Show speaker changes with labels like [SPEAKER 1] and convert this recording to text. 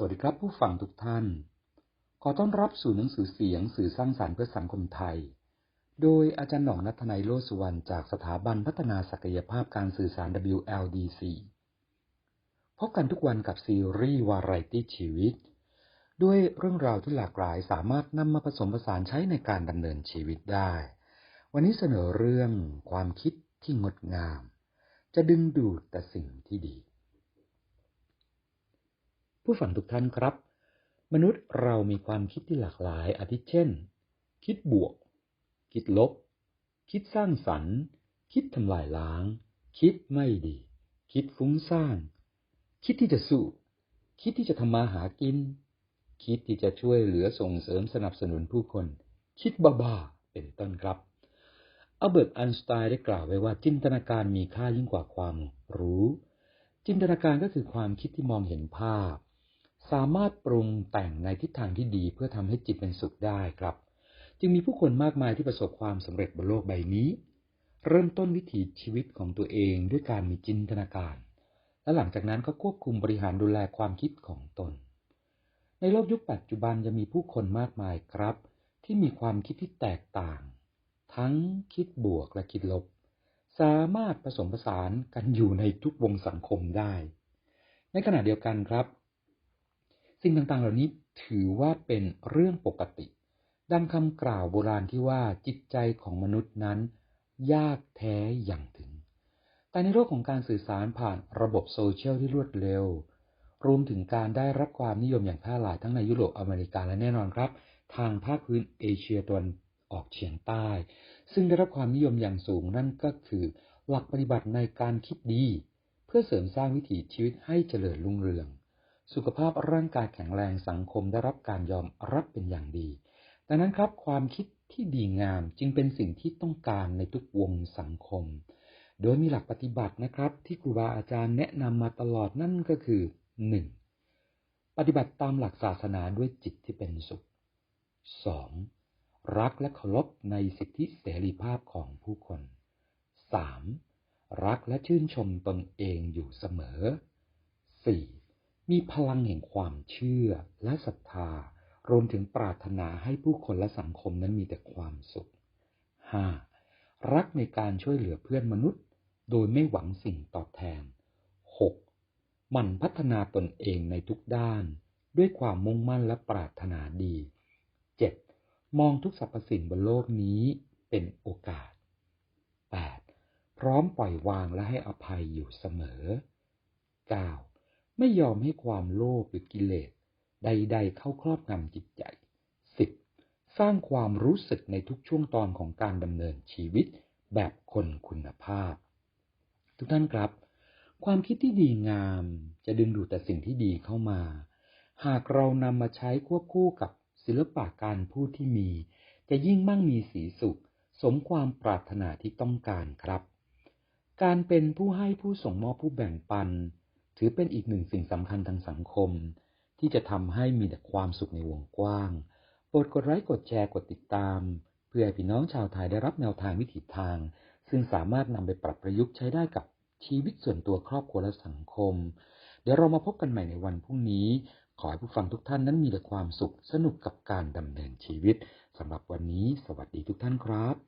[SPEAKER 1] สวัสดีครับผู้ฟังทุกท่าน ขอต้อนรับสู่หนังสือเสียงสื่อสร้างสารรค์เพื่อสังคมไทย โดยอาจารย์หน่องนัทนายโลสุวรรณจากสถาบันพัฒนาศักยภาพการสื่อสาร WLDC พบกันทุกวันกับซีรีส์วาไรตี้ชีวิต ด้วยเรื่องราวที่หลากหลายสามารถนำมาผสมผสานใช้ในการดำเนินชีวิตได้ วันนี้เสนอเรื่องความคิดที่งดงาม จะดึงดูดแต่สิ่งที่ดี ผู้ฟังทุกท่านครับ มนุษย์เรามีความคิดที่หลากหลายอาทิเช่น คิดบวก คิดลบ คิดสร้างสรรค์ คิดทำลายล้าง คิดไม่ดี คิดฟุ้งซ่านคิดที่จะสู้ คิดที่จะทำมาหากิน คิดที่จะช่วยเหลือส่งเสริมสนับสนุนผู้คน คิดบ้าๆเป็นต้นครับอัลเบิร์ตไอน์สไตน์ได้กล่าวไว้ว่าจินตนาการมีค่ายิ่งกว่าความรู้ จินตนาการก็คือความคิดที่มองเห็นภาพ สามารถปรุงแต่งในทิศทางที่ดีเพื่อทำให้จิตเป็นสุขได้ครับ จึงมีผู้คนมากมายที่ประสบความสำเร็จบนโลกใบนี้ เริ่มต้นวิถีชีวิตของตัวเองด้วยการมีจินตนาการ และหลังจากนั้นก็ควบคุมบริหารดูแลความคิดของตน ในโลกยุคปัจจุบันจะมีผู้คนมากมายครับ ที่มีความคิดที่แตกต่าง ทั้งคิดบวกและคิดลบ สามารถผสมผสานกันอยู่ในทุกวงสังคมได้ ในขณะเดียวกันครับ สิ่งต่างๆ เหล่านี้ถือว่าเป็นเรื่องปกติ ดังคำกล่าวโบราณที่ว่าจิตใจของมนุษย์นั้น ยากแท้อย่างถึง แต่ในโลกของการสื่อสารผ่านระบบโซเชียลที่รวดเร็ว รวมถึงการได้รับความนิยมอย่างแพร่หลายทั้งในยุโรปอเมริกาและแน่นอนครับ ทางภาคพื้นเอเชียตะวันออกเฉียงใต้ ซึ่งได้รับความนิยมอย่างสูงนั่นก็คือ หลักปฏิบัติในการคิดดี เพื่อเสริมสร้างวิถีชีวิตให้เจริญรุ่งเรือง สุขภาพร่างกายแข็งแรงสังคมได้รับการยอมรับเป็นอย่างดี ดังนั้นครับความคิดที่ดีงามจึงเป็นสิ่งที่ต้องการในทุกวงสังคม โดยมีหลักปฏิบัตินะครับ ที่ครูบาอาจารย์แนะนำมาตลอดนั่นก็คือ 1. ปฏิบัติตามหลักศาสนาด้วยจิตที่เป็นสุข 2. รักและเคารพในสิทธิเสรีภาพของผู้คน 3. รักและชื่นชมตนเองอยู่เสมอ 4. มีพลังแห่งความเชื่อและศรัทธา รวมถึงปรารถนาให้ผู้คนและสังคมนั้นมีแต่ความสุข 5. รักในการช่วยเหลือเพื่อนมนุษย์ โดยไม่หวังสิ่งตอบแทน 6. มันพัฒนาตนเองในทุกด้าน ด้วยความมุ่งมั่นและปรารถนาดี 7. มองทุกสรรพสิ่งบนโลกนี้เป็นโอกาส 8. พร้อมปล่อยวางและให้อภัยอยู่เสมอ 9. ไม่ยอมให้ความโลภหรือกิเลส ใด ๆ เข้าครอบงำจิตใจ 10. สร้างความรู้สึกในทุกช่วงตอนของการดำเนินชีวิตแบบคนคุณภาพ ทุกท่านครับ ความคิดที่ดีงามจะดึงดูดแต่สิ่งที่ดีเข้ามา หากเรานำมาใช้ควบคู่กับศิลปะการพูดที่มี จะยิ่งมั่งมีสีสุข สมความปรารถนาที่ต้องการครับ การเป็นผู้ให้ผู้ส่งมอบผู้แบ่งปัน ถือเป็นอีกหนึ่งสิ่งสำคัญทางสังคม ที่จะทำให้มีแต่ความสุขในวงกว้าง โปรดกดไลค์กดแชร์กดติดตาม เพื่อให้พี่น้องชาวไทยได้รับแนวทางวิถีทาง ซึ่งสามารถนำไปปรับประยุกต์ใช้ได้กับชีวิตส่วนตัวครอบครัวและสังคม เดี๋ยวเรามาพบกันใหม่ในวันพรุ่งนี้ ขอให้ผู้ฟังทุกท่านนั้นมีแต่ความสุขสนุกกับการดำเนินชีวิตสำหรับวันนี้ สวัสดีทุกท่านครับ